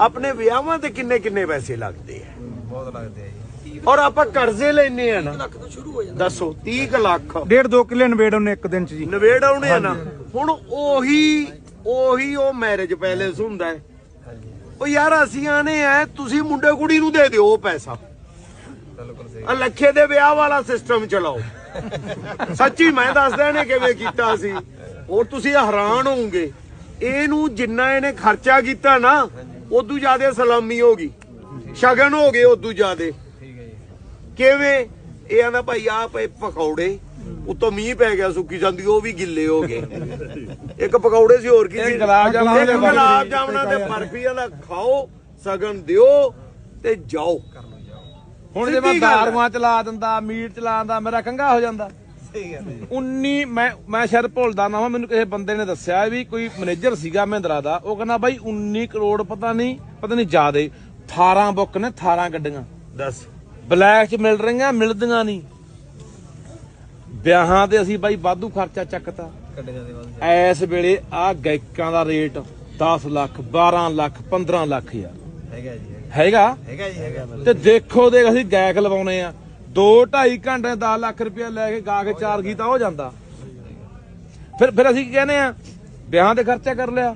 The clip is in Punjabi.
ਆਪਣੇ ਵਿਆਹਾਂ ਤੇ ਕਿੰਨੇ ਕਿੰਨੇ ਪੈਸੇ ਲੱਗਦੇ ਆ? ਬਹੁਤ ਲੱਗਦੇ ਆ ਜੀ। ਔਰ ਆਪਾਂ ਕਰਜ਼ੇ ਲੈਨੇ ਆ ਨਾ। ਲੱਖ ਤੋਂ ਸ਼ੁਰੂ ਹੋ ਜਾਂਦਾ। ਦੱਸੋ 30 ਕੁ ਲੱਖ। ਡੇਢ 2 ਕਿੱਲੇ ਨਵੇੜ ਉਹਨੇ ਇੱਕ ਦਿਨ ਚ ਜੀ। ਨਵੇੜ ਆਉਣੇ ਆ ਨਾ। ਹੁਣ ਉਹੀ ਉਹੀ ਉਹ ਮੈਰਿਜ ਪੈਲੇਸ ਹੁੰਦਾ ਹੈ। ਉਹ ਯਾਰ ਅਸੀਂ ਆਨੇ ਆ ਤੁਸੀਂ ਮੁੰਡੇ ਕੁੜੀ ਨੂੰ ਦੇ ਦਿਓ ਉਹ ਪੈਸਾ। ਬਿਲਕੁਲ ਸਹੀ। ਲੱਖੇ ਦੇ ਵਿਆਹ ਵਾਲਾ ਸਿਸਟਮ ਚਲਾਓ। ਸੱਚੀ ਮੈਂ ਦੱਸਦਾ ਇਹਨੇ ਕਿਵੇਂ ਕੀਤਾ ਸੀ। ਹੋਰ ਤੁਸੀਂ ਹੈਰਾਨ ਹੋਵੋਗੇ। ਇਹਨੂੰ ਜਿੰਨਾ ਇਹਨੇ ਖਰਚਾ ਕੀਤਾ ਨਾ ਉਦੋਂ ਜ਼ਿਆਦਾ ਸਲਾਮੀ ਹੋ ਗਈ। ਸ਼ਗਨ ਹੋ ਗਏ ਉਦੋਂ ਜ਼ਿਆਦਾ। ਠੀਕ ਹੈ ਜੀ ਕਿਵੇਂ? ਇਹ ਆਂਦਾ ਭਾਈ ਆ ਪਏ ਪਕੌੜੇ ਉਤੋਂ ਮੀਂਹ ਪੈ ਗਿਆ ਸੁੱਕੀ ਜਾਂਦੀ ਉਹ ਵੀ ਗਿੱਲੇ ਹੋ ਗਏ। ਇੱਕ ਪਕੌੜੇ ਸੀ ਹੋਰ ਕੀ ਸੀ? ਗੁਲਾਬ ਬਰਫੀ ਜਾਮਣਾ ਤੇ ਬਰਫੀਆਂ ਦਾ ਖਾਓ ਸਗਨ ਦਿਓ ਤੇ ਜਾਓ। ਹੁਣ ਜੇ ਮੈਂ। ਦਾਰੂਆਂ ਚਲਾ ਦਿੰਦਾ ਮੀਟ ਚਲਾਉਂਦਾ ਮੇਰਾ ਕੰਗਾ ਹੋ ਜਾਂਦਾ। 19 ਮੈਂ ਮੈਂ ਸ਼ਾਇਦ ਭੁੱਲਦਾ ਨਾ ਮੈਨੂੰ ਕਿਸੇ ਬੰਦੇ ਨੇ ਦੱਸਿਆ ਵੀ ਕੋਈ ਮੈਨੇਜਰ ਸੀਗਾ ਮਹਿੰਦਰਾ ਦਾ ਉਹ ਕਹਿੰਦਾ ਬਾਈ 19 ਕਰੋੜ ਪਤਾ ਨਹੀਂ ਪਤਾ ਨਹੀਂ ਜ਼ਿਆਦੇ 18 ਬੁੱਕ ਨੇ 18 ਗੱਡੀਆਂ। ਦੱਸ। ਬਲੈਕ ਚ ਮਿਲ ਰਹੀਆਂ ਮਿਲਦੀਆਂ ਨਹੀਂ। ਵਿਆਹਾਂ ਤੇ ਅਸੀਂ ਬਾਈ ਵਾਧੂ ਖਰਚਾ ਚੱਕਤਾ। ਐਸ ਵੇਲੇ ਆ ਗਾਇਕਾਂ ਦਾ ਰੇਟ 10 ਲੱਖ 12 ਲੱਖ 15 ਲੱਖ ਯਾਰ ਹੈਗਾ ਜੀ ਹੈਗਾ। ਹੈਗਾ? ਹੈਗਾ ਜੀ ਹੈਗਾ। ਤੇ ਦੇਖੋ ਦੇਖ ਅਸੀਂ ਗਾਇਕ ਲਵਾਉਨੇ ਆ। 2 2.5 ਘੰਟੇ 10 ਲੱਖ ਰੁਪਇਆ ਲੈ ਕੇ ਗਾ ਕੇ ਚਾਰ ਗੀਤਾ ਹੋ ਜਾਂਦਾ। ਫਿਰ ਫਿਰ ਅਸੀਂ ਕੀ ਕਹਿੰਦੇ ਆ? ਵਿਆਹਾਂ ਤੇ ਖਰਚਾ ਕਰ ਲਿਆ।